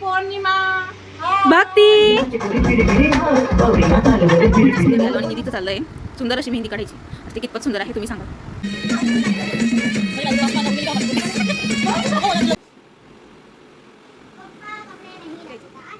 पौर्णिमा. भक्ती. आणि चाललंय सुंदर अशी मेहंदी काढायची. आता ते कितपत सुंदर आहे तुम्ही सांगा.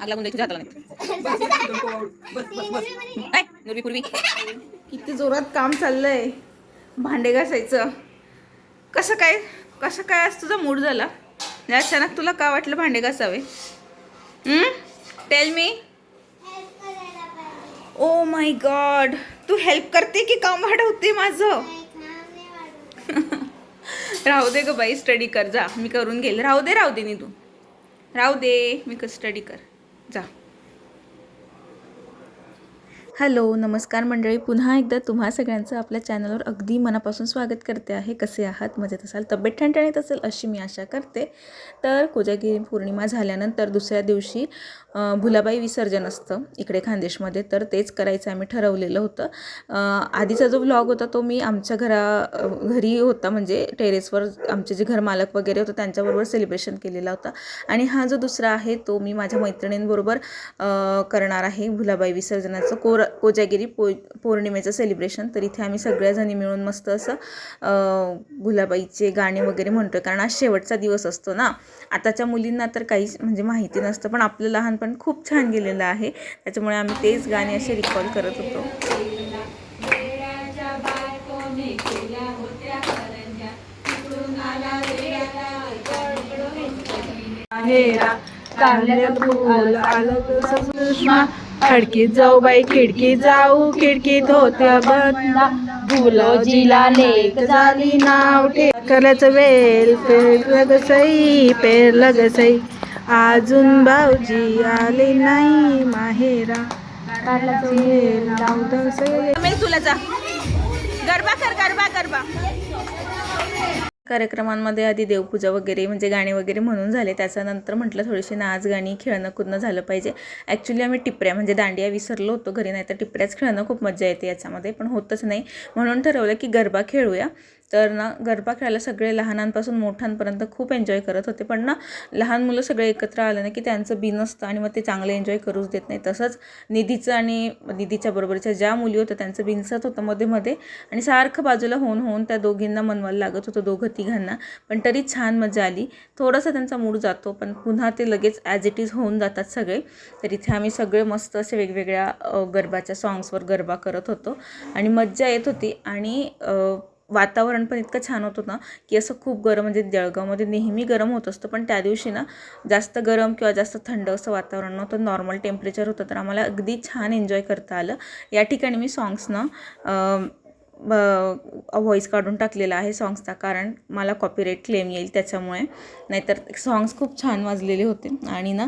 आग लागून जायची नाही नुरवी पूर्वी. किती जोरात काम चाललंय. भांडे घासायचं. कसं काय कसं काय आज तुझा मूड झाला? अचानक तुला का वाटलं भांडे घासावे? Tell me oh my God तू हेल्प करते की काम वाढवते माझं? राहू दे ग बाई स्टडी कर. जा. मी करून घेईल. राहू दे राहू दे नी तू राहू दे. मी क स्टडी कर. जा. हॅलो नमस्कार मंडळी. पुन्हा एकदा तुम्हा सगळ्यांचं आपल्या चॅनलवर अगदी मनापासून स्वागत करते आहे. कसे आहात? मजेत असाल? तब्येत ठणठणीत असेल अशी मी आशा करते. तर कोजागिरी पौर्णिमा झाल्यानंतर दुसऱ्या दिवशी भुलाबाई विसर्जन असतं इकडे खानदेशमध्ये. तर तेच करायचं आम्ही ठरवलेलं होतं. आधीचा जो व्लॉग होता तो मी आमच्या घरा घरी होता. म्हणजे टेरेसवर आमचे जे घरमालक वगैरे होतं त्यांच्याबरोबर सेलिब्रेशन केलेला होता. आणि हा जो दुसरा आहे तो मी माझ्या मैत्रिणींबरोबर करणार आहे. भुलाबाई विसर्जनाचं कोर कोजागिरी पो पौर्णिमेचं सेलिब्रेशन तर इथे आम्ही सगळ्याजणी मिळून मस्त असं गुलाबाईचे गाणे वगैरे म्हणतोय. कारण आज शेवटचा दिवस असतो ना. आताच्या मुलींना तर काहीच म्हणजे माहिती नसतं पण आपलं लहानपण खूप छान गेलेलं आहे. त्याच्यामुळे आम्ही तेच गाणे असे रिकॉल करत होतो. हेरा खडकीत जाऊ बाई खिडकीत जाऊ खिडकीत होत्या बंदा. भुलोजीला लेख झाली नाव टेकल्याचं वेल पेरलं लगसई पेर पेरलं अजून भाऊजी आले नाही माहेरा. तुला जा गरबा कर गरबा गरबा. कार्यक्रमांमध्ये आधी देवपूजा वगैरे म्हणजे गाणे वगैरे म्हणून झाले. त्याच्यानंतर म्हटलं थोडीशी नाच गाणी खेळणं कुदणं झालं पाहिजे. ॲक्च्युली आम्ही टिपऱ्या म्हणजे दांडिया विसरलो होतो घरी नाही तर टिपऱ्याच खेळणं खूप मजा येते याच्यामध्ये पण होतच नाही. म्हणून ठरवलं की गरबा खेळूया. तर ना गरबा खेळायला सगळे लहानांपासून मोठ्यांपर्यंत खूप एन्जॉय करत होते. पण ना लहान मुलं सगळे एकत्र आलं ना की त्यांचं बिन असतं आणि मग ते चांगलं एन्जॉय करूच देत नाही. तसंच निधीचं आणि निधीच्या बरोबरच्या ज्या मुली होत्या त्यांचं बिनसत होतं मध्ये मध्ये. आणि सारखं बाजूला होऊन होऊन त्या दोघींना मनवायला लागत होतं दोघं तिघांना. पण तरी छान मजा आली. थोडासा त्यांचा मूड जातो पण पुन्हा ते लगेच ॲज इट इज होऊन जातात सगळे. तर इथे आम्ही सगळे मस्त असे वेगवेगळ्या गरबाच्या सॉंग्सवर गरबा करत होतो. आणि मज्जा येत होती. आणि वातावरण पण इतकं छान होतं ना की असं खूप गरम म्हणजे जळगावमध्ये नेहमी गरम होत असतं पण त्या दिवशी ना जास्त गरम किंवा जास्त थंड असं वातावरण नव्हतं नॉर्मल टेम्परेचर होतं तर आम्हाला अगदी छान एन्जॉय करता आलं. या ठिकाणी मी सॉंग्सनं व्हॉईस काढून टाकलेला आहे सॉंग्सचा कारण मला कॉपीराईट क्लेम येईल त्याच्यामुळे. नाहीतर सॉंग्स खूप छान वाजलेले होते. आणि ना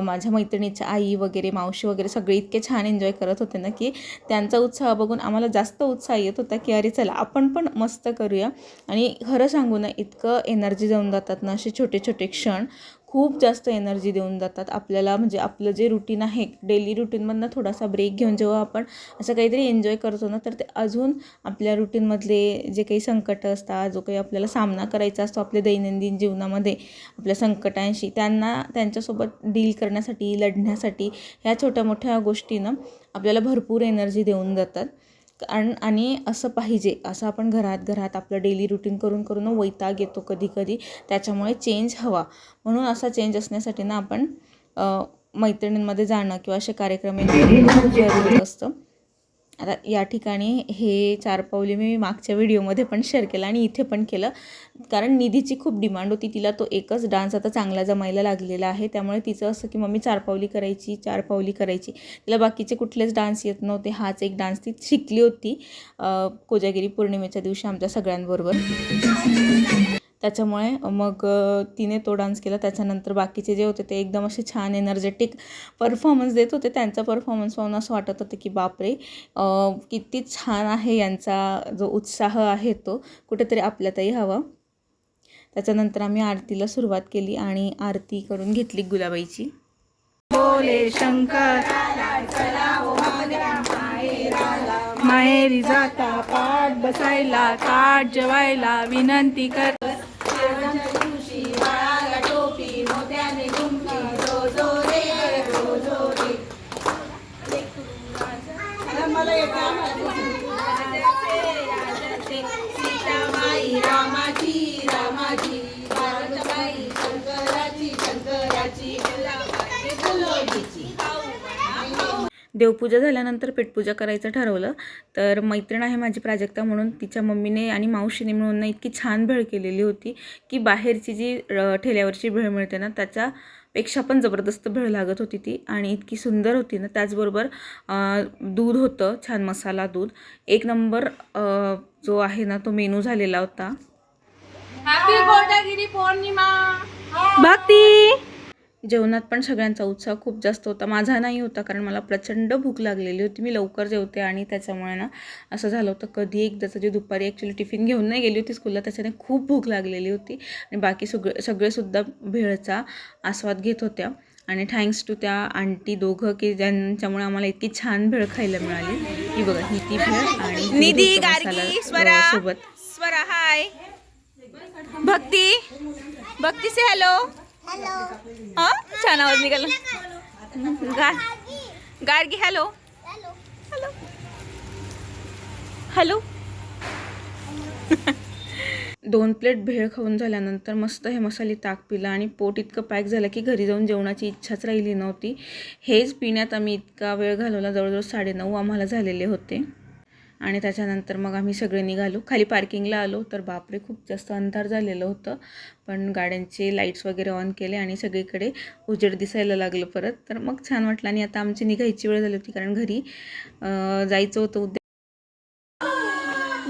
माझ्या मैत्रिणीच्या आई वगैरे मावशी वगैरे सगळे इतके छान एन्जॉय करत होते ना की त्यांचा उत्साह बघून आम्हाला जास्त उत्साह येत होता की अरे चला आपण पण मस्त करूया. आणि खरं सांगू ना इतकं एनर्जी जाऊन जातात ना असे छोटे छोटे क्षण. खूप जास्त एनर्जी देऊन जातात. आपल्याला म्हणजे आपलं जे रुटीन आहे डेली रुटीनमधनं थोडासा ब्रेक घेऊन जेव्हा आपण असं काहीतरी एन्जॉय करतो ना तर ते अजून आपल्या रुटीनमधले जे काही संकट असतात जो काही आपल्याला सामना करायचा असतो आपल्या दैनंदिन जीवनामध्ये आपल्या संकटांशी त्यांना त्यांच्यासोबत डील करण्यासाठी लढण्यासाठी ह्या छोट्या मोठ्या गोष्टीनं आपल्याला भरपूर एनर्जी देऊन जातात. कारण आणि असं पाहिजे असं आपण घरात घरात आपलं डेली रुटीन करून करून वैताग येतो कधी कधी. त्याच्यामुळे चेंज हवा. म्हणून असा चेंज असण्यासाठी ना आपण मैत्रिणींमध्ये जाणं किंवा असे कार्यक्रम जरुरी असतं. आता या ठिकाणी हे चार पावली मी मागच्या व्हिडिओमध्ये पण शेअर केलं आणि इथे पण केलं. कारण निधीची खूप डिमांड होती. तिला तो एकच डान्स आता चांगला जमायला लागलेला आहे. त्यामुळे तिचं असं की मम्मी चार पावली करायची चार पावली करायची. तिला बाकीचे कुठलेच डान्स येत नव्हते. हाच एक डान्स ती शिकली होती. कोजागिरी पौर्णिमेच्या दिवशी आमच्या सगळ्यांबरोबर. त्याच्यामुळे मग तिने तो डान्स केला. त्याच्यानंतर बाकीचे जे होते ते एकदम असे छान एनर्जेटिक परफॉर्मन्स देत होते. त्यांचा परफॉर्मन्स पाहून असं वाटत होतं की बापरे किती छान आहे यांचा जो उत्साह आहे तो. कुठेतरी आपल्यातही हवा. त्याच्यानंतर आम्ही आरतीला सुरुवात केली आणि आरती करून घेतली गुलाबाईची. बोले शंकर माहेरी जाता पाठ बसायला ताट जेवायला विनंती कर. देवपूजा झाल्यानंतर पेटपूजा करायचं ठरवलं. तर मैत्रीण आहे माझी प्राजक्ता म्हणून तिच्या मम्मीने आणि मावशीने मिळून ना इतकी छान भेळ केलेली होती की बाहेरची जी ठेल्यावरची भेळ मिळते ना त्याच्यापेक्षा पण जबरदस्त भेळ लागत होती ती आणि इतकी सुंदर होती ना. त्याचबरोबर दूध होतं छान मसाला दूध. एक नंबर जो आहे ना तो मेनू झालेला होता. हॅपी पौर्णिमा भक्ती जेवणात पण सगळ्यांचा उत्साह खूप जास्त होता. माझा नाही होता कारण मला प्रचंड भूक लागलेली होती. मी लवकर जेवते आणि त्याच्यामुळे ना असं झालं होतं. कधी एकदाचं जे दुपारी ॲक्च्युली टिफिन घेऊन नाही गेली होती स्कूलला त्याच्याने खूप भूक लागलेली होती. आणि बाकी सगळे सगळेसुद्धा भेळचा आस्वाद घेत होत्या. आणि थँक्स टू त्या आंटी दोघं की ज्यांच्यामुळे आम्हाला इतकी छान भेळ खायला मिळाली. ही बघा ही ती भेळ आणि निधी गार्गी स्वरा सोबत स्वरा हाय भक्ती भक्ती से हॅलो हा? छान आवाज निघाला. गार्गी हॅलो. हॅलो हॅलो दोन प्लेट भेळ खाऊन झाल्यानंतर मस्त हे मसाले ताक पिलं आणि पोट इतकं पॅक झालं की घरी जाऊन जेवणाची इच्छाच राहिली नव्हती. हेच पिण्यात आम्ही इतका वेळ घालवला जवळजवळ साडेनऊ आम्हाला झालेले होते. आणि त्याच्यानंतर मग आम्ही सगळे निघालो. खाली पार्किंगला आलो तर बापरे खूप जास्त अंधार झालेलं होतं. पण गाड्यांचे लाईट्स वगैरे ऑन केले आणि सगळीकडे उजेड दिसायला लागलं परत. तर मग छान वाटलं आणि आता आमची निघायची वेळ झाली होती कारण घरी जायचं होतं उद्या.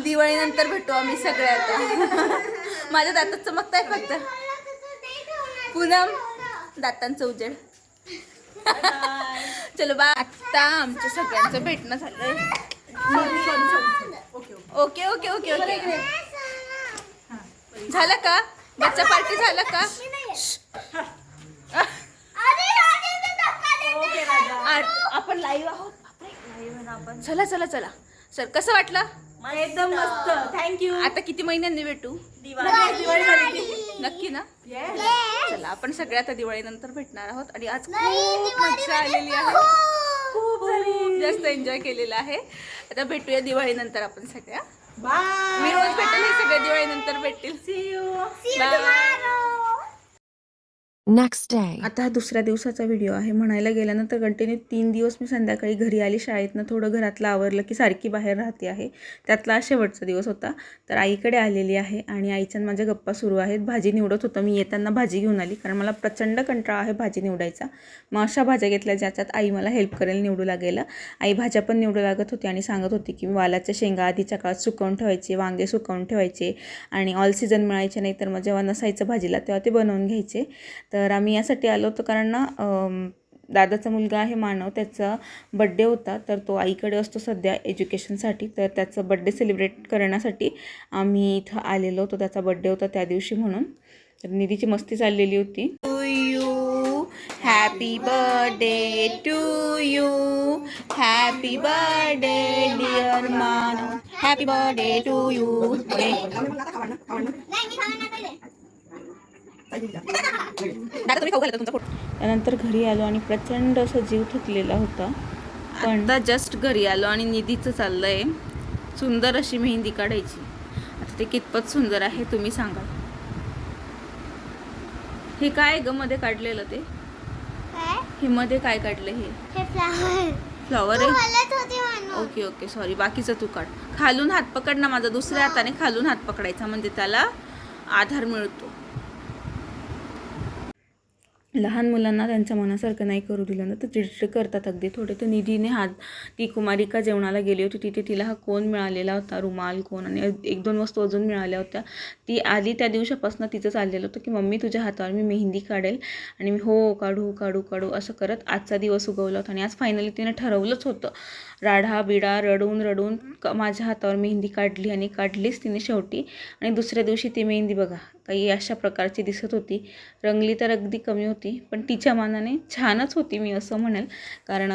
दिवाळीनंतर भेटू आम्ही सगळे आता. माझ्या दातात चमकताय फक्त. पुन्हा दातांचं उजेड. चलो बा आत्ता आमच्या सगळ्यांचं भेटणं झालं ओके ओके ओके ओके. झालं का? बच्चा पार्टी झालं का? आपण लाईव्ह आहोत. चला चला चला. सर कसं वाटलं? एकदम मस्त. थँक्यू आता किती महिन्यांनी भेटू? नक्की ना? चला आपण सगळ्या आता दिवाळीनंतर भेटणार आहोत आणि आज खूप मजा आलेली आहे. खूप खूप जास्त एन्जॉय केलेला आहे. आता भेटूया दिवाळीनंतर आपण सगळ्या. बाय मी रोज भेटेल हे सगळ्या दिवाळीनंतर भेटतील. See you Bye. Next day आता हा दुसऱ्या दिवसाचा व्हिडिओ आहे. म्हणायला गेल्यानंतर कंटिन्यू तीन दिवस मी संध्याकाळी घरी आली. शाळेतनं थोडं घरातलं आवरलं की सारखी बाहेर राहते आहे. त्यातला शेवटचा दिवस होता. तर आईकडे आलेली आहे आणि आईच्या माझ्या गप्पा सुरू आहेत. भाजी निवडत होतं. मी येताना भाजी घेऊन आली. कारण मला प्रचंड कंटाळा आहे भाजी निवडायचा. मग अशा भाज्या घेतल्या ज्याच्यात आई मला हेल्प करेल निवडू लागेल. आई भाज्या पण निवडू लागत होती आणि सांगत होती की वालाच्या शेंगा आधीच्या काळात सुकवून ठेवायचे वांगे सुकवून ठेवायचे आणि ऑल सीझन मिळायचे नाही. तर मग जेव्हा नसायचं भाजीला तेव्हा ते बनवून घ्यायचे. तर आम्ही यासाठी आलो होतो कारण ना दादाचा मुलगा आहे मानव त्याचा बड्डे होता तर तो आईकडे असतो सध्या एज्युकेशनसाठी तर त्याचं बड्डे सेलिब्रेट करण्यासाठी आम्ही इथं आलेलो होतो त्याचा बड्डे होता त्या दिवशी म्हणून. तर निधीची मस्ती चाललेली होती. To you happy birthday to you happy birthday dear Maan happy birthday to you त्यानंतर घरी आलो आणि प्रचंड असं जीव थकलेला होता. पण आता जस्ट घरी आलो आणि निधीचं चाललंय. सुंदर अशी मेहंदी काढायची. आता ते कितपत सुंदर आहे तुम्ही सांगा. हे काय ग मध्ये काढलेलं ते? हे मध्ये काय काढलं हे? हे फ्लावर. फ्लॉवर तू आहे? ओके ओके सॉरी बाकीचं तू काढ. खालून हात पकड ना माझा दुसऱ्या हाताने खालून हात पकडायचा म्हणजे त्याला आधार मिळतो. लहान मुलांना त्यांच्या मनासारखं नाही करू दिलं ना तर चिडचिड करतात अगदी. थोडे तर निधीने हात ती कुमारिका जेवणाला गेली होती तिथे तिला हा कोण मिळालेला होता? रुमाल कोण? आणि एक दोन वस्तू अजून मिळाल्या होत्या. ती आली त्या दिवसापासून तिचं चाललेलं होतं की मम्मी तुझ्या हातावर मी मेहंदी काढेल आणि मी हो काढू काढू काढू असं करत आजचा दिवस उगवला होता. आणि आज फायनली तिने ठरवलंच होतं. राढा बिडा रडून रडून क माझ्या हातावर मेहंदी काढली आणि काढलीच तिने शेवटी आणि दुसऱ्या दिवशी ती मेहंदी बघा. काही अशा प्रकारची दिसत होती. रंगली तर अगदी कमी होती पण तिच्या मानाने छानच होती मी असं म्हणेल. कारण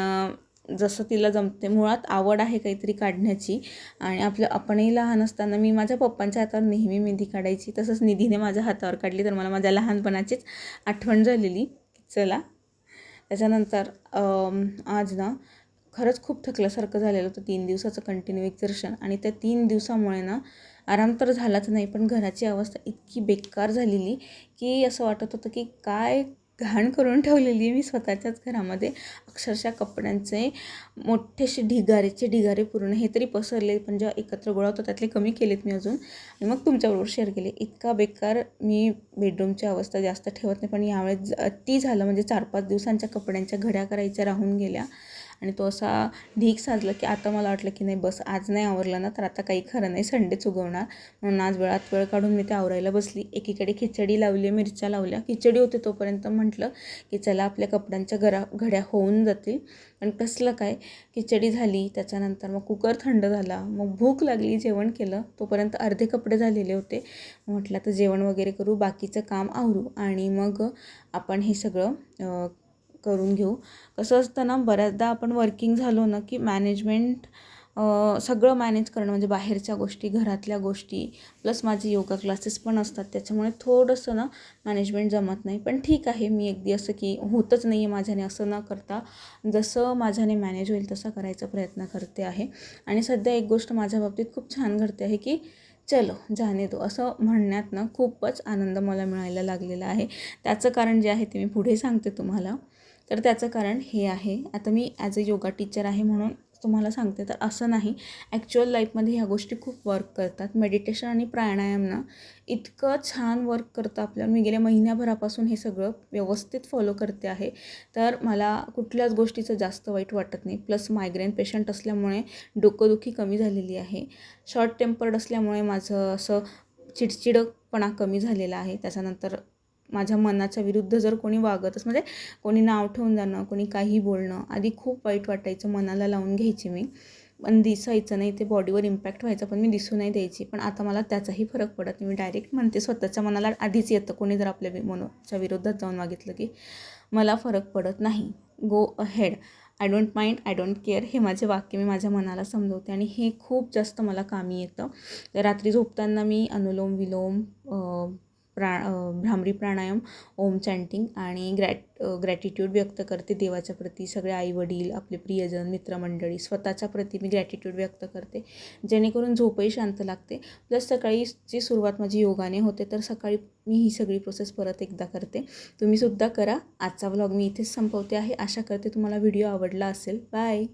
जसं तिला जमते मुळात आवड आहे काहीतरी काढण्याची. आणि आपलं आपणही लहान असताना मी माझ्या पप्पांच्या हातावर नेहमी मेहंदी काढायची. तसंच निधीने माझ्या हातावर काढली तर मला माझ्या लहानपणाचीच आठवण झालेली. चला. त्याच्यानंतर आज ना खरंच खूप थकल्यासारखं झालेलं होतं तीन दिवसाचं कंटिन्यू एक्झर्शन आणि त्या तीन दिवसामुळे ना आराम तर झालाच नाही पण घराची अवस्था इतकी बेकार झालेली की असं वाटत होतं की काय घाण करून ठेवलेली आहे मी स्वतःच्याच घरामध्ये. अक्षरशः कपड्यांचे मोठेसे ढिगारेचे ढिगारे पूर्ण हे तरी पसरले पण जेव्हा एकत्र गोळा होता त्यातले कमी केलेत मी अजून. आणि मग तुमच्याबरोबर शेअर केले. इतका बेकार मी बेडरूमची अवस्था जास्त ठेवत नाही पण यावेळेस ती झालं म्हणजे चार पाच दिवसांच्या कपड्यांच्या घड्या करायच्या राहून गेल्या. आणि तो असा ढीक साजला की आता मला वाटलं की नाही बस आज नाही आवरलं ना तर आता काही खरं नाही संडेच उगवणार. म्हणून आज वेळात वेळ काढून मी ते आवरायला बसली. एकीकडे खिचडी लावली मिरच्या लावल्या. खिचडी होते तोपर्यंत म्हटलं की चला आपल्या कपड्यांच्या घरा घड्या होऊन जातील. पण कसलं काय खिचडी झाली त्याच्यानंतर मग कुकर थंड झाला. मग भूक लागली जेवण केलं. तोपर्यंत अर्धे कपडे झालेले होते. म्हटलं तर जेवण वगैरे करू बाकीचं काम आवरू. आणि मग आपण हे सगळं करून घेऊ. कसं असतं ना बऱ्याचदा आपण वर्किंग झालो ना की मॅनेजमेंट सगळं मॅनेज करणं म्हणजे बाहेरच्या गोष्टी घरातल्या गोष्टी प्लस माझे योगा क्लासेस पण असतात. त्याच्यामुळे थोडंसं ना मॅनेजमेंट जमत नाही. पण ठीक आहे मी अगदी असं की होतच नाही आहे माझ्याने असं न करता. जसं माझ्याने मॅनेज होईल तसा करायचा प्रयत्न करते आहे. आणि सध्या एक गोष्ट माझ्या बाबतीत खूप छान घडते आहे की चलो जाने दो. असं म्हणण्यात ना खूपच आनंद मला मिळायला लागलेला आहे. त्याचं कारण जे आहे ते मी पुढे सांगते तुम्हाला. तर त्याचं कारण हे आहे. आता मी ॲज अ योगा टीचर आहे म्हणून तुम्हाला सांगते तर असं नाही. ॲक्च्युअल लाईफमध्ये ह्या गोष्टी खूप वर्क करतात. मेडिटेशन आणि प्राणायाम ना इतकं छान वर्क करतं आपल्याला मी गेल्या महिन्याभरापासून हे सगळं व्यवस्थित फॉलो करते आहे. तर मला कुठल्याच गोष्टीचं जास्त वाईट वाटत नाही. प्लस मायग्रेन पेशंट असल्यामुळे डोकंदुखी कमी झालेली आहे. शॉर्ट टेम्पर्ड असल्यामुळे माझं असं चिडचिडपणा कमी झालेला आहे. त्याच्यानंतर माझ्या मनाच्या विरुद्ध जर कोणी वागतच म्हणजे कोणी नाव ठेवून जाणं कोणी काही बोलणं आधी खूप वाईट वाटायचं मनाला लावून घ्यायची मी. पण दिसायचं नाही ते बॉडीवर इम्पॅक्ट व्हायचं पण मी दिसू नाही द्यायची. पण आता मला त्याचाही फरक पडत नाही. मी डायरेक्ट म्हणते स्वतःच्या मनाला आधीच येतं कोणी जर आपल्या मनोच्या मनाच्या विरोधात जाऊन मागितलं की मला फरक पडत नाही. Go ahead I don't mind I don't care हे माझे वाक्य मी माझ्या मनाला समजवते आणि हे खूप जास्त मला कामी येतं. रात्री झोपताना मी अनुलोम विलोम प्रा भ्रामरी प्राणायाम ओम चॅन्टिंग आणि ग्रॅट ग्रॅटिट्यूड व्यक्त करते देवाच्या प्रती. सगळे आईवडील आपले प्रियजन मित्रमंडळी स्वतःच्या प्रती मी ग्रॅटिट्यूड व्यक्त करते. जेणेकरून झोपही शांत लागते. प्लस सकाळीची सुरुवात माझी योगाने होते तर सकाळी मी ही सगळी प्रोसेस परत एकदा करते. तुम्हीसुद्धा करा. आजचा व्लॉग मी इथेच संपवते आहे. आशा करते तुम्हाला व्हिडिओ आवडला असेल. बाय